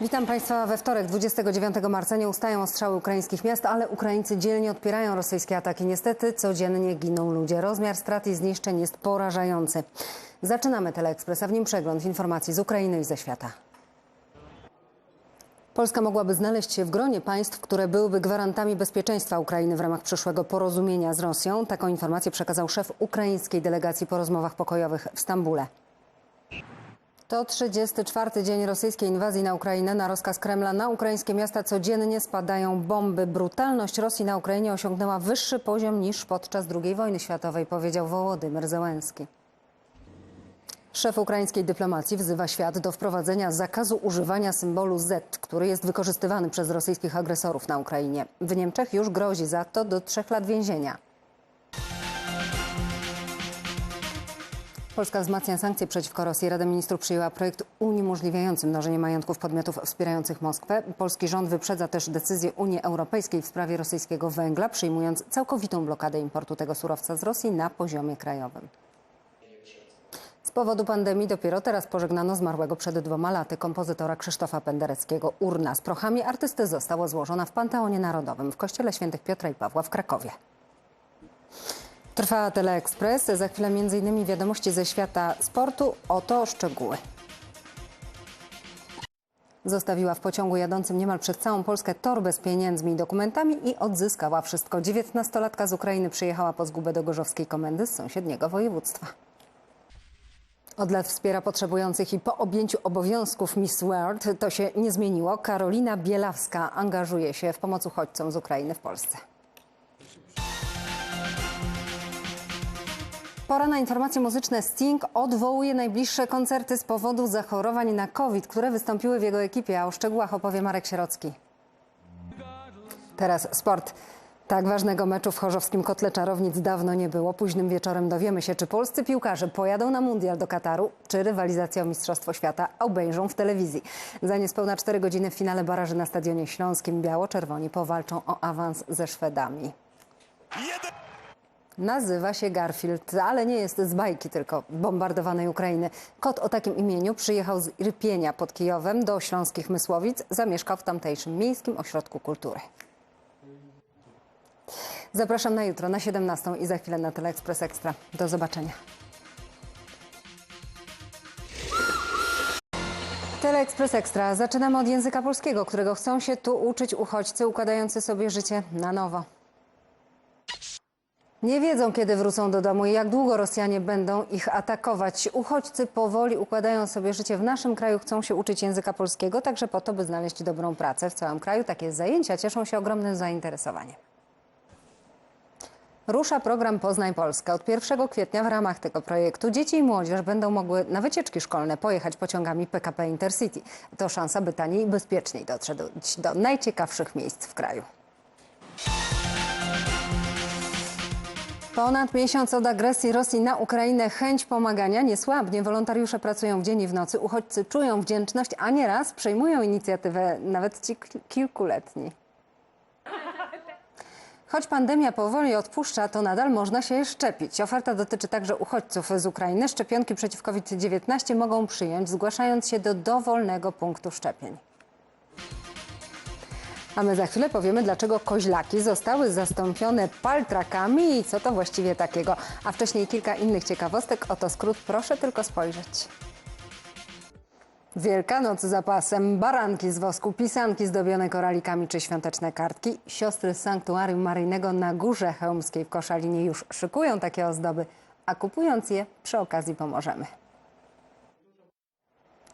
Witam Państwa we wtorek, 29 marca. Nie ustają ostrzały ukraińskich miast, ale Ukraińcy dzielnie odpierają rosyjskie ataki. Niestety codziennie giną ludzie. Rozmiar strat i zniszczeń jest porażający. Zaczynamy Teleekspres, a w nim przegląd informacji z Ukrainy i ze świata. Polska mogłaby znaleźć się w gronie państw, które byłyby gwarantami bezpieczeństwa Ukrainy w ramach przyszłego porozumienia z Rosją. Taką informację przekazał szef ukraińskiej delegacji po rozmowach pokojowych w Stambule. To 34 dzień rosyjskiej inwazji na Ukrainę. Na rozkaz Kremla na ukraińskie miasta codziennie spadają bomby. Brutalność Rosji na Ukrainie osiągnęła wyższy poziom niż podczas II wojny światowej, powiedział Wołodymyr Zełenski. Szef ukraińskiej dyplomacji wzywa świat do wprowadzenia zakazu używania symbolu Z, który jest wykorzystywany przez rosyjskich agresorów na Ukrainie. W Niemczech już grozi za to do trzech lat więzienia. Polska wzmacnia sankcje przeciwko Rosji. Rada Ministrów przyjęła projekt uniemożliwiający mnożenie majątków podmiotów wspierających Moskwę. Polski rząd wyprzedza też decyzję Unii Europejskiej w sprawie rosyjskiego węgla, przyjmując całkowitą blokadę importu tego surowca z Rosji na poziomie krajowym. Z powodu pandemii dopiero teraz pożegnano zmarłego przed dwoma laty kompozytora Krzysztofa Pendereckiego. Urna z prochami artysty została złożona w Panteonie Narodowym w Kościele Świętych Piotra i Pawła w Krakowie. Trwa Teleekspres. Za chwilę m.in. wiadomości ze świata sportu. Oto szczegóły. Zostawiła w pociągu jadącym niemal przez całą Polskę torbę z pieniędzmi i dokumentami i odzyskała wszystko. Dziewiętnastolatka z Ukrainy przyjechała po zgubę do Gorzowskiej Komendy z sąsiedniego województwa. Od lat wspiera potrzebujących i po objęciu obowiązków Miss World to się nie zmieniło. Karolina Bielawska angażuje się w pomoc uchodźcom z Ukrainy w Polsce. Pora na informacje muzyczne. Sting odwołuje najbliższe koncerty z powodu zachorowań na COVID, które wystąpiły w jego ekipie, a o szczegółach opowie Marek Sierocki. Teraz sport. Tak ważnego meczu w chorzowskim kotle czarownic dawno nie było. Późnym wieczorem dowiemy się, czy polscy piłkarze pojadą na mundial do Kataru, czy rywalizację o Mistrzostwo Świata obejrzą w telewizji. Za niespełna 4 godziny w finale baraży na Stadionie Śląskim biało-czerwoni powalczą o awans ze Szwedami. Nazywa się Garfield, ale nie jest z bajki, tylko bombardowanej Ukrainy. Kot o takim imieniu przyjechał z Irpienia pod Kijowem do Śląskich Mysłowic. Zamieszkał w tamtejszym Miejskim Ośrodku Kultury. Zapraszam na jutro, na 17 i za chwilę na Teleekspres Ekstra. Do zobaczenia. Teleekspres Ekstra. Zaczynamy od języka polskiego, którego chcą się tu uczyć uchodźcy układający sobie życie na nowo. Nie wiedzą, kiedy wrócą do domu i jak długo Rosjanie będą ich atakować. Uchodźcy powoli układają sobie życie w naszym kraju, chcą się uczyć języka polskiego, także po to, by znaleźć dobrą pracę w całym kraju. Takie zajęcia cieszą się ogromnym zainteresowaniem. Rusza program Poznaj Polskę. Od 1 kwietnia w ramach tego projektu dzieci i młodzież będą mogły na wycieczki szkolne pojechać pociągami PKP Intercity. To szansa, by taniej i bezpieczniej dotrzeć do najciekawszych miejsc w kraju. Ponad miesiąc od agresji Rosji na Ukrainę chęć pomagania nie słabnie. Wolontariusze pracują w dzień i w nocy, uchodźcy czują wdzięczność, a nieraz przejmują inicjatywę nawet ci kilkuletni. Choć pandemia powoli odpuszcza, to nadal można się szczepić. Oferta dotyczy także uchodźców z Ukrainy. Szczepionki przeciw COVID-19 mogą przyjąć, zgłaszając się do dowolnego punktu szczepień. A my za chwilę powiemy, dlaczego koźlaki zostały zastąpione paltrakami i co to właściwie takiego. A wcześniej kilka innych ciekawostek. Oto skrót, proszę tylko spojrzeć. Wielkanoc za pasem, baranki z wosku, pisanki zdobione koralikami czy świąteczne kartki. Siostry z Sanktuarium Maryjnego na Górze Chełmskiej w Koszalinie już szykują takie ozdoby, a kupując je przy okazji pomożemy.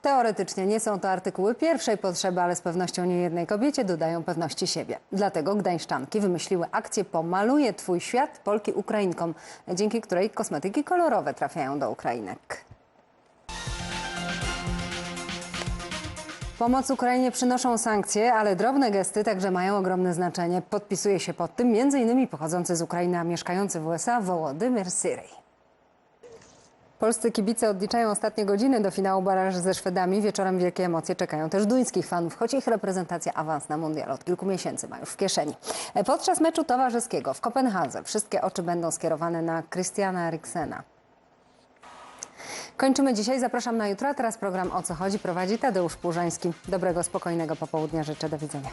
Teoretycznie nie są to artykuły pierwszej potrzeby, ale z pewnością nie jednej kobiecie dodają pewności siebie. Dlatego gdańszczanki wymyśliły akcję Pomaluję Twój świat Polki Ukrainkom, dzięki której kosmetyki kolorowe trafiają do Ukrainek. Pomoc Ukrainie przynoszą sankcje, ale drobne gesty także mają ogromne znaczenie. Podpisuje się pod tym m.in. pochodzący z Ukrainy, a mieszkający w USA Wołodymyr Syrej. Polscy kibice odliczają ostatnie godziny do finału baraży ze Szwedami. Wieczorem wielkie emocje czekają też duńskich fanów, choć ich reprezentacja awans na mundial od kilku miesięcy ma już w kieszeni. Podczas meczu towarzyskiego w Kopenhadze wszystkie oczy będą skierowane na Christiana Eriksena. Kończymy dzisiaj, zapraszam na jutro, a teraz program O co chodzi prowadzi Tadeusz Płużański. Dobrego, spokojnego popołudnia życzę, do widzenia.